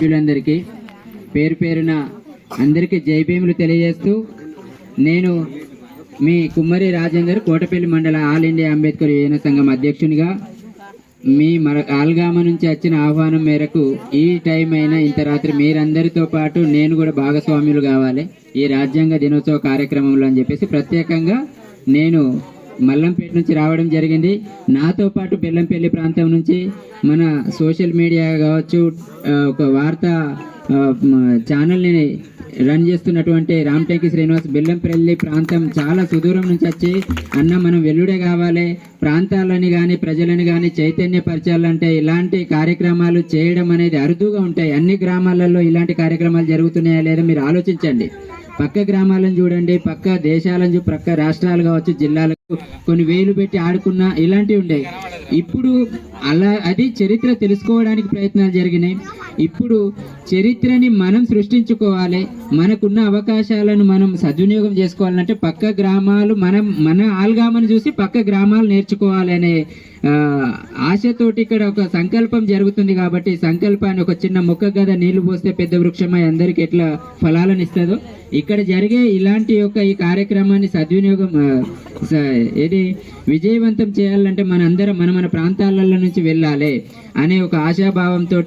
సభ్యులందరికీ పేరు పేరున అందరికీ జైభీములు తెలియజేస్తూ నేను మీ కుమ్మరి రాజేందర్ కోటపల్లి మండల ఆల్ ఇండియా అంబేద్కర్ యువజన సంఘం అధ్యక్షునిగా మీ మర ఆల్గామ నుంచి వచ్చిన ఆహ్వానం మేరకు ఈ టైం అయినా ఇంత రాత్రి మీరందరితో పాటు నేను కూడా భాగస్వాములు కావాలి ఈ రాజ్యాంగ దినోత్సవ కార్యక్రమంలో అని చెప్పేసి ప్రత్యేకంగా నేను మల్లంపేట నుంచి రావడం జరిగింది. నాతో పాటు బెల్లంపల్లి ప్రాంతం నుంచి మన సోషల్ మీడియా కావచ్చు ఒక వార్త ఛానల్ని రన్ చేస్తున్నటువంటి రామటేకి శ్రీనివాస్ బెల్లంపల్లి ప్రాంతం చాలా సుదూరం నుంచి వచ్చి అన్న మనం వెల్లుడే కావాలి. ప్రాంతాలని కానీ ప్రజలని కానీ చైతన్యపరచాలంటే ఇలాంటి కార్యక్రమాలు చేయడం అనేది అరుదుగా ఉంటాయి. అన్ని గ్రామాలలో ఇలాంటి కార్యక్రమాలు జరుగుతున్నాయా లేదా మీరు ఆలోచించండి. పక్క గ్రామాలను చూడండి పక్క దేశాలను చూ పక్క రాష్ట్రాలు కావచ్చు జిల్లాలకు కొన్ని వేలు పెట్టి ఆడుకున్న ఇలాంటివి ఉండేవి. ఇప్పుడు అలా అది చరిత్ర తెలుసుకోవడానికి ప్రయత్నాలు జరిగినాయి. ఇప్పుడు చరిత్రని మనం సృష్టించుకోవాలి. మనకున్న అవకాశాలను మనం సద్వినియోగం చేసుకోవాలంటే పక్క గ్రామాలు మనం మన ఆల్గామను చూసి పక్క గ్రామాలు నేర్చుకోవాలి అనే ఆశతోటి ఇక్కడ ఒక సంకల్పం జరుగుతుంది కాబట్టి సంకల్పాన్ని ఒక చిన్న మొక్క గద నీళ్ళు పోస్తే పెద్ద వృక్షమై అందరికి ఎట్లా ఫలాలను ఇస్తుందో. ఇక్కడ జరిగే ఇలాంటి యొక్క ఈ కార్యక్రమాన్ని సద్వినియోగం స- ఏది విజయవంతం చేయాలంటే మన అందరం మన మన ప్రాంతాలలో నుంచి వెళ్ళాలి అనే ఒక ఆశాభావంతో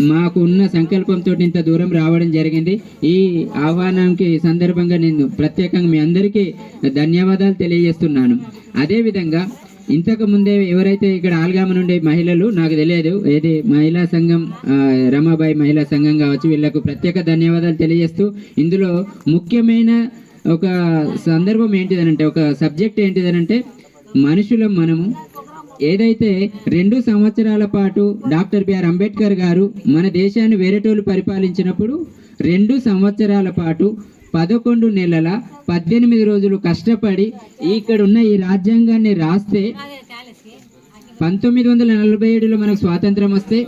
మాకు ఉన్న సంకల్పంతో ఇంత దూరం రావడం జరిగింది. ఈ ఆహ్వానానికి సందర్భంగా నేను ప్రత్యేకంగా మీ అందరికీ ధన్యవాదాలు తెలియజేస్తున్నాను. అదేవిధంగా ఇంతకు ముందే ఎవరైతే ఇక్కడ ఆల్గామ నుండి మహిళలు నాకు తెలియదు ఏది మహిళా సంఘం రమాబాయి మహిళా సంఘం కావచ్చు వీళ్ళకు ప్రత్యేక ధన్యవాదాలు తెలియజేస్తూ ఇందులో ముఖ్యమైన ఒక సందర్భం ఏంటిదనంటే ఒక సబ్జెక్ట్ ఏంటిదనంటే మనుషులం మనము ఏదైతే రెండు సంవత్సరాల పాటు డాక్టర్ బిఆర్ అంబేద్కర్ గారు మన దేశాన్ని వేరేటోళ్ళు పరిపాలించినప్పుడు రెండు సంవత్సరాల పాటు పదకొండు నెలల పద్దెనిమిది రోజులు కష్టపడి ఇక్కడ ఉన్న ఈ రాజ్యాంగాన్ని రాస్తే పంతొమ్మిది వందల నలభై ఏడులో మనకు స్వాతంత్రం వస్తే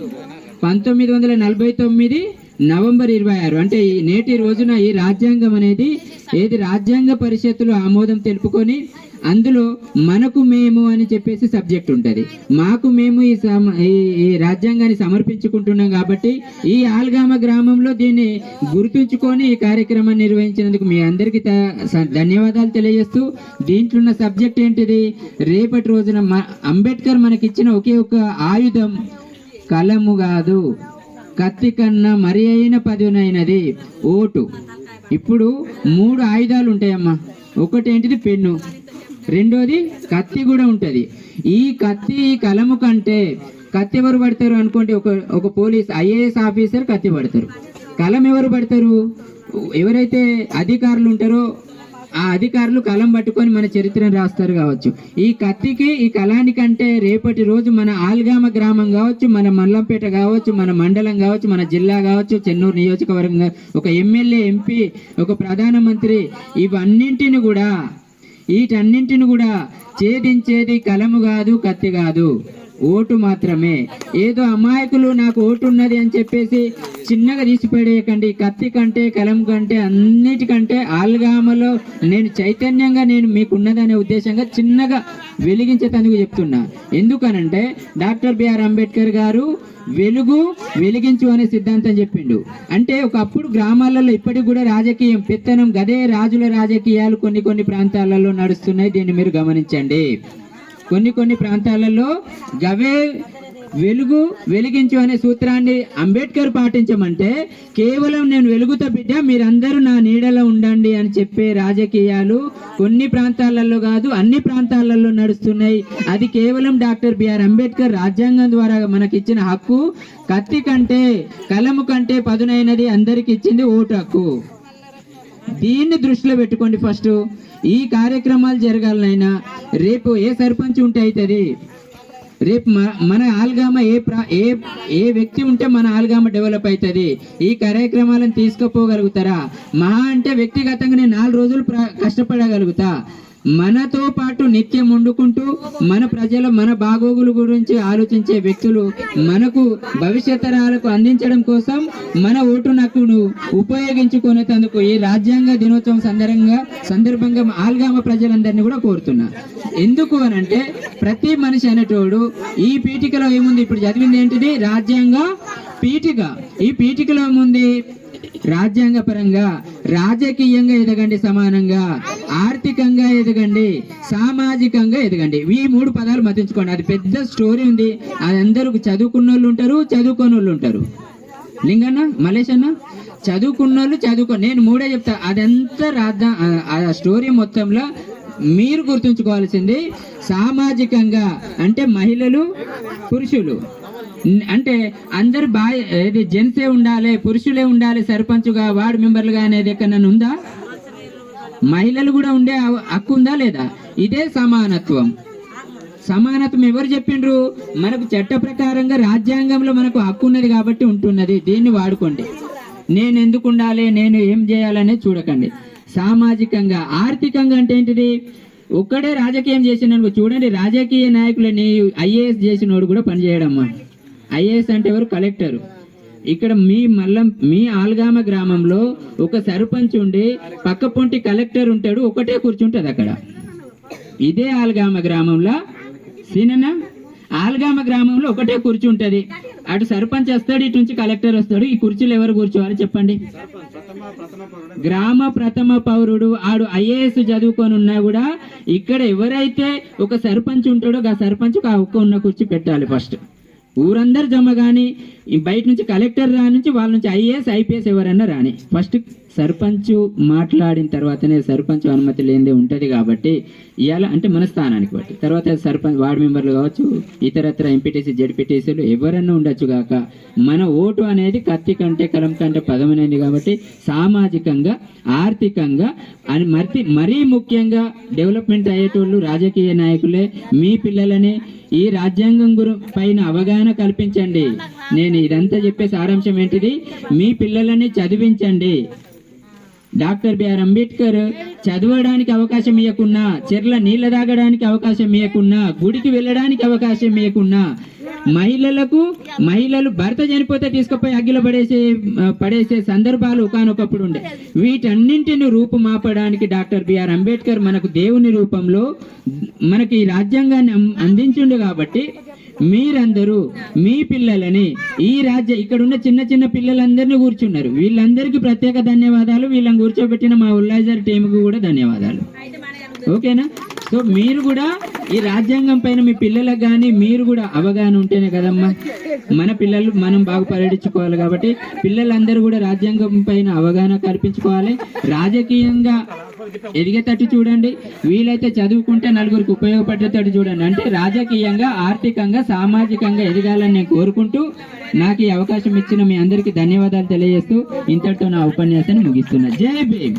పంతొమ్మిది వందల నలభై తొమ్మిది నవంబర్ ఇరవై ఆరు అంటే ఈ నేటి రోజున ఈ రాజ్యాంగం అనేది ఏది రాజ్యాంగ పరిషత్తులో ఆమోదం తెలుపుకొని అందులో మనకు మేము అని చెప్పేసి సబ్జెక్ట్ ఉంటుంది. మాకు మేము ఈ ఈ ఈ రాజ్యాంగాన్ని సమర్పించుకుంటున్నాం కాబట్టి ఈ ఆల్గామ గ్రామంలో దీన్ని గుర్తుంచుకొని ఈ కార్యక్రమాన్ని నిర్వహించినందుకు మీ అందరికీ త- స- ధన్యవాదాలు తెలియజేస్తూ దీంట్లో ఉన్న సబ్జెక్ట్ ఏంటిది? రేపటి రోజున మ- అంబేద్కర్ మనకిచ్చిన ఒకే ఒక ఆయుధం కలము కాదు. కత్తి కన్నా మరి అయిన పదునైనది ఓటు. ఇప్పుడు మూడు ఆయుధాలు ఉంటాయమ్మా. ఒకటేంటిది? పెన్ను. రెండోది కత్తి కూడా ఉంటుంది. ఈ కత్తి ఈ కలము కంటే కత్తి ఎవరు పడతారు అనుకోండి ఒక ఒక పోలీస్ ఐఏఎస్ ఆఫీసర్ కత్తి పడతారు. కలం ఎవరు పడతారు? ఎవరైతే అధికారులు ఉంటారో ఆ అధికారులు కలం పట్టుకొని మన చరిత్రను రాస్తారు కావచ్చు. ఈ కత్తికి ఈ కళానికంటే రేపటి రోజు మన ఆల్గామ గ్రామం కావచ్చు మన మల్లంపేట కావచ్చు మన మండలం కావచ్చు మన జిల్లా కావచ్చు చెన్నూరు నియోజకవర్గం ఒక ఎమ్మెల్యే ఎంపీ ఒక ప్రధానమంత్రి ఇవన్నింటిని కూడా వీటన్నింటిని కూడా ఛేదించేది కలము కాదు కత్తి కాదు. ఓటు మాత్రమే. ఏదో అమాయకులు నాకు ఓటు ఉన్నది అని చెప్పేసి చిన్నగా తీసిపడేయకండి. కత్తి కంటే కలం కంటే అన్నిటికంటే ఆల్గామలో నేను చైతన్యంగా నేను మీకున్నదనే ఉద్దేశంగా చిన్నగా వెలిగించేటందుకు చెప్తున్నా. ఎందుకనంటే డాక్టర్ బిఆర్ అంబేద్కర్ గారు వెలుగు వెలిగించు అనే సిద్ధాంతం చెప్పిండు. అంటే ఒకప్పుడు గ్రామాలలో ఇప్పటికి కూడా రాజకీయం పెత్తనం గదే రాజుల రాజకీయాలు కొన్ని కొన్ని ప్రాంతాలలో నడుస్తున్నాయి. దీన్ని మీరు గమనించండి. కొన్ని కొన్ని ప్రాంతాలలో గవే వెలుగు వెలిగించు అనే సూత్రాన్ని అంబేద్కర్ పాటించమంటే కేవలం నేను వెలుగుతో బిడ్డ మీరందరూ నా నీడలో ఉండండి అని చెప్పే రాజకీయాలు కొన్ని ప్రాంతాలలో కాదు అన్ని ప్రాంతాలలో నడుస్తున్నాయి. అది కేవలం డాక్టర్ బిఆర్ అంబేద్కర్ రాజ్యాంగం ద్వారా మనకిచ్చిన హక్కు. కత్తి కంటే కలము కంటే పదునైనది అందరికి ఇచ్చింది ఓటు హక్కు. దీన్ని దృష్టిలో పెట్టుకోండి ఫస్ట్. ఈ కార్యక్రమాలు జరగాలనైనా రేపు ఏ సర్పంచ్ ఉంటే అవుతుంది రేపు మన ఆల్గామ ఏ ప్రా ఏ ఏ వ్యక్తి ఉంటే మన ఆల్గామ డెవలప్ అవుతుంది? ఈ కార్యక్రమాలను తీసుకుపోగలుగుతారా? మహా అంటే వ్యక్తిగతంగా నేను నాలుగు రోజులు కష్టపడగలుగుతా. మనతో పాటు నిత్యం వండుకుంటూ మన ప్రజల మన బాగోగుల గురించి ఆలోచించే వ్యక్తులు మనకు భవిష్యత్ తరాలకు అందించడం కోసం మన ఓటు హక్కును ఉపయోగించుకునేందుకు ఈ రాజ్యాంగ దినోత్సవం సందర్భంగా సందర్భంగా ఆల్గామ ప్రజలందరినీ కూడా కోరుతున్నా. ఎందుకు అని అంటే ప్రతి మనిషి అనేటోడు ఈ పీఠికలో ఏముంది? ఇప్పుడు చదివింది ఏంటిది? రాజ్యాంగ పీఠిక. ఈ పీఠికలో ఏముంది? రాజ్యాంగ పరంగా రాజకీయంగా ఎదగండి సమానంగా ఆర్థికంగా ఎదగండి సామాజికంగా ఎదగండి. ఈ మూడు పదాలు మతించుకోండి. అది పెద్ద స్టోరీ ఉంది. అది అందరూ చదువుకున్న వాళ్ళు ఉంటారు చదువుకోని వాళ్ళు ఉంటారు. లింగన్న మలేష్ అన్న చదువుకున్న వాళ్ళు చదువుకో నేను మూడే చెప్తా. అదంతా రాద్దా ఆ- స్టోరీ మొత్తంలో మీరు గుర్తుంచుకోవాల్సింది సామాజికంగా అంటే మహిళలు పురుషులు. అంటే అందరు బా ఇది జెంట్సే ఉండాలి పురుషులే ఉండాలి సర్పంచ్గా వార్డు మెంబర్లుగా అనేది ఎక్కడన్నా ఉందా? మహిళలు కూడా ఉండే హక్కు ఉందా లేదా? ఇదే సమానత్వం. సమానత్వం ఎవరు చెప్పిండ్రు? మనకు చట్ట ప్రకారంగా రాజ్యాంగంలో మనకు హక్కు ఉన్నది కాబట్టి ఉంటున్నది. దీన్ని వాడుకోండి. నేను ఎందుకు ఉండాలి నేను ఏం చేయాలనే చూడకండి. సామాజికంగా ఆర్థికంగా అంటే ఏంటిది? ఒక్కడే రాజకీయం చేసిన చూడండి రాజకీయ నాయకులని ఐఏఎస్ చేసినోడు కూడా పనిచేయడమ్మా. ఐఏఎస్ అంటే ఎవరు? కలెక్టర్. ఇక్కడ మీ మల్ల మీ ఆల్గామ గ్రామంలో ఒక సర్పంచ్ ఉండి పక్క పొంటి కలెక్టర్ ఉంటాడు ఒకటే కూర్చుంటుంది అక్కడ. ఇదే ఆల్గామ గ్రామంలో? సీనన్నా? ఆల్గామ గ్రామంలో ఒకటే కుర్చీ ఉంటుంది అటు సర్పంచ్ వస్తాడు ఇటు నుంచి కలెక్టర్ వస్తాడు. ఈ కుర్చీలు ఎవరు కూర్చోవాలి చెప్పండి? గ్రామ ప్రథమ పౌరుడు ఆడు ఐఏఎస్ చదువుకొని ఉన్నా కూడా ఇక్కడ ఎవరైతే ఒక సర్పంచ్ ఉంటాడో ఆ సర్పంచ్ ఆ ఒక్క ఉన్న కుర్చీ పెట్టాలి ఫస్ట్. ఊరందరు జమ కానీ బయట నుంచి కలెక్టర్ రాని నుంచి వాళ్ళ నుంచి ఐఏఎస్ ఐపీఎస్ ఎవరన్నా రాని. ఫస్ట్ సర్పంచ్ మాట్లాడిన తర్వాతనే సర్పంచ్ అనుమతి లేనిదే ఉంటుంది కాబట్టి ఇలా అంటే మన స్థానానికి బట్టి. తర్వాత సర్పంచ్ వార్డు మెంబర్లు కావచ్చు ఇతరత్ర ఎంపీటీసీ జడ్పీటీసీలు ఎవరన్నా ఉండొచ్చు కాక మన ఓటు అనేది కత్తి కంటే కలం కంటే పదమనేది కాబట్టి సామాజికంగా ఆర్థికంగా అని మరీ మరీ ముఖ్యంగా డెవలప్మెంట్ అయ్యేటోళ్ళు రాజకీయ నాయకులే మీ పిల్లలని ఈ రాజ్యాంగం గురు పైన అవగాహన కల్పించండి. నేను ఇదంతా చెప్పే సారాంశం ఏంటిది? మీ పిల్లలని చదివించండి. డాక్టర్ బిఆర్ అంబేద్కర్ చదవడానికి అవకాశం ఇవ్వకున్నా చెర్ల నీళ్ళ తాగడానికి అవకాశం ఇవ్వకున్నా గుడికి వెళ్ళడానికి అవకాశం ఇవ్వకున్నా మహిళలకు మహిళలు భర్త చనిపోతే తీసుకుపోయి అగ్గిలో పడేసే పడేసే సందర్భాలు ఒకనొకప్పుడు ఉండే. వీటన్నింటిని రూపుమాపడానికి డాక్టర్ బిఆర్ అంబేద్కర్ మనకు దేవుని రూపంలో మనకి ఈ రాజ్యాంగాన్ని అందించుండు కాబట్టి మీరందరూ మీ పిల్లలని ఈ రాజ్య ఇక్కడ ఉన్న చిన్న చిన్న పిల్లలందరినీ కూర్చున్నారు. వీళ్ళందరికీ ప్రత్యేక ధన్యవాదాలు. వీళ్ళని కూర్చోబెట్టిన మా ఉల్లాజర్ టీంకు కూడా ధన్యవాదాలు. ఓకేనా? సో మీరు కూడా ఈ రాజ్యాంగం పైన మీ పిల్లలకు కానీ మీరు కూడా అవగాహన ఉంటేనే కదమ్మా. మన పిల్లలు మనం బాగా పర్యటించుకోవాలి కాబట్టి పిల్లలందరూ కూడా రాజ్యాంగం పైన అవగాహన కల్పించుకోవాలి. రాజకీయంగా ఎదిగేటట్టు చూడండి. వీలైతే చదువుకుంటే నలుగురికి ఉపయోగపడేటట్టు చూడండి. అంటే రాజకీయంగా ఆర్థికంగా సామాజికంగా ఎదగాలని నేను కోరుకుంటూ నాకు ఈ అవకాశం ఇచ్చిన మీ అందరికీ ధన్యవాదాలు తెలియజేస్తూ ఇంతటితో నా ఉపన్యాసాన్ని ముగిస్తున్నా. జై భీమ్!